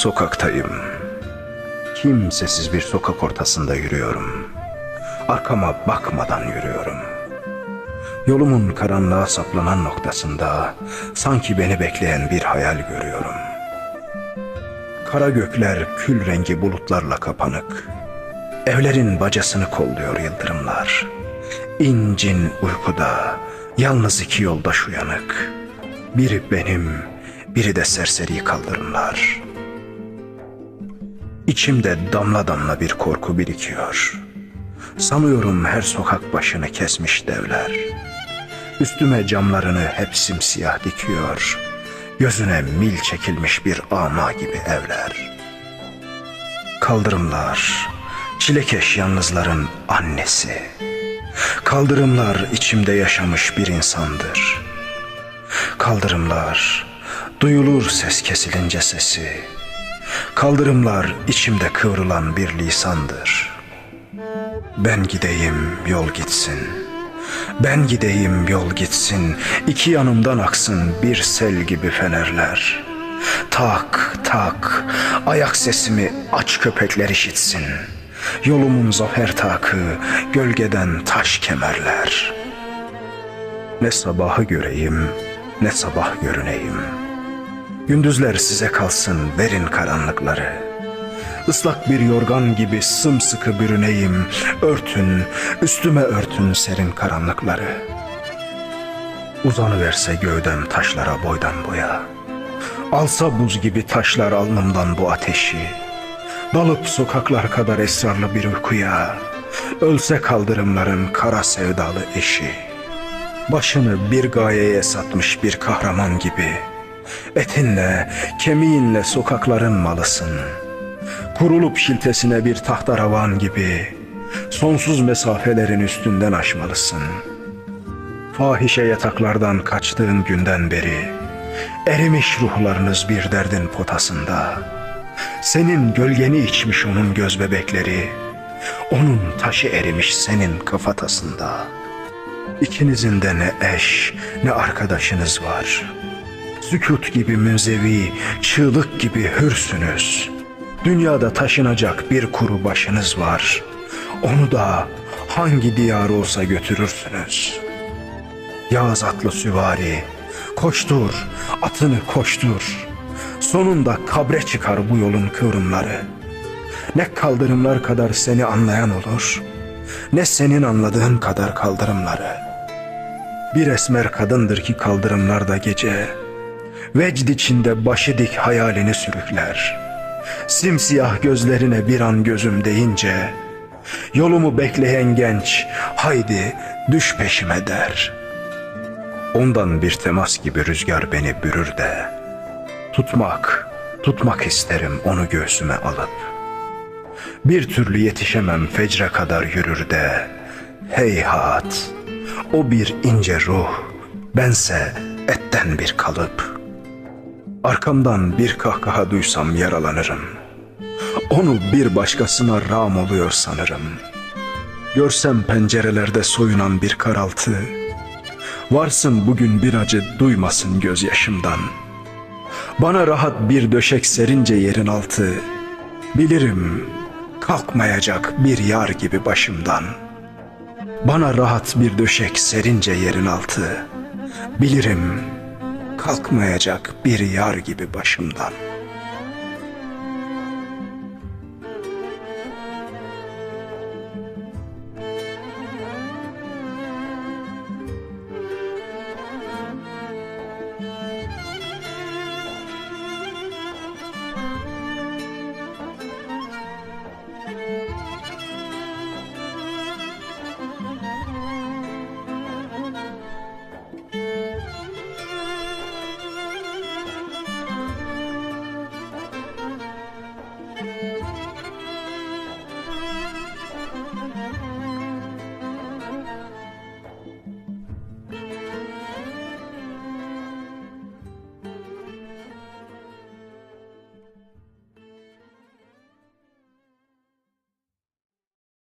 Sokaktayım. Kimsesiz bir sokak ortasında yürüyorum. Arkama bakmadan yürüyorum. Yolumun karanlığa saplanan noktasında sanki beni bekleyen bir hayal görüyorum. Kara gökler kül rengi bulutlarla kapanık. Evlerin bacasını kolluyor yıldırımlar. İncin uykuda yalnız iki yoldaş uyanık. Biri benim, biri de serseri kaldırımlar. İçimde damla damla bir korku birikiyor. Sanıyorum her sokak başını kesmiş devler. Üstüme camlarını hep simsiyah dikiyor. Gözüne mil çekilmiş bir ama gibi evler. Kaldırımlar, çilekeş yalnızların annesi. Kaldırımlar içimde yaşamış bir insandır. Kaldırımlar, duyulur ses kesilince sesi. Kaldırımlar içimde kıvrılan bir lisandır. Ben gideyim yol gitsin. Ben gideyim yol gitsin. İki yanımdan aksın bir sel gibi fenerler. Tak tak ayak sesimi aç köpekler işitsin. Yolumun zafer takı gölgeden taş kemerler. Ne sabahı göreyim ne sabah görüneyim. Gündüzler size kalsın verin karanlıkları. Islak bir yorgan gibi sımsıkı bürüneyim. Örtün, üstüme örtün serin karanlıkları. Uzanıverse gövdem taşlara boydan boya. Alsa buz gibi taşlar alnımdan bu ateşi. Dalıp sokaklar kadar esrarlı bir uykuya. Ölse kaldırımların kara sevdalı eşi. Başını bir gayeye satmış bir kahraman gibi. Etinle, kemiğinle sokakların malısın. Kurulup şiltesine bir tahtaravan gibi. Sonsuz mesafelerin üstünden aşmalısın. Fahişe yataklardan kaçtığın günden beri erimiş ruhlarınız bir derdin potasında. Senin gölgeni içmiş onun göz bebekleri. Onun taşı erimiş senin kafatasında. İkinizin de ne eş ne arkadaşınız var. Sükut gibi münzevi, çığlık gibi hürsünüz. Dünyada taşınacak bir kuru başınız var. Onu da hangi diyar olsa götürürsünüz. Yağız atlı süvari, koştur, atını koştur. Sonunda kabre çıkar bu yolun kıvrımları. Ne kaldırımlar kadar seni anlayan olur, ne senin anladığın kadar kaldırımları. Bir esmer kadındır ki kaldırımlarda gece, vecd içinde başı dik hayalini sürükler. Simsiyah gözlerine bir an gözüm deyince, yolumu bekleyen genç, haydi düş peşime der. Ondan bir temas gibi rüzgar beni bürür de, tutmak, tutmak isterim onu göğsüme alıp. Bir türlü yetişemem fecre kadar yürür de, heyhat, o bir ince ruh, bense etten bir kalıp. Arkamdan bir kahkaha duysam yaralanırım. Onu bir başkasına ram oluyor sanırım. Görsem pencerelerde soyunan bir karaltı. Varsın bugün bir acı duymasın gözyaşımdan. Bana rahat bir döşek serince yerin altı. Bilirim kalkmayacak bir yar gibi başımdan. Bana rahat bir döşek serince yerin altı. Bilirim kalkmayacak bir yar gibi başımdan.''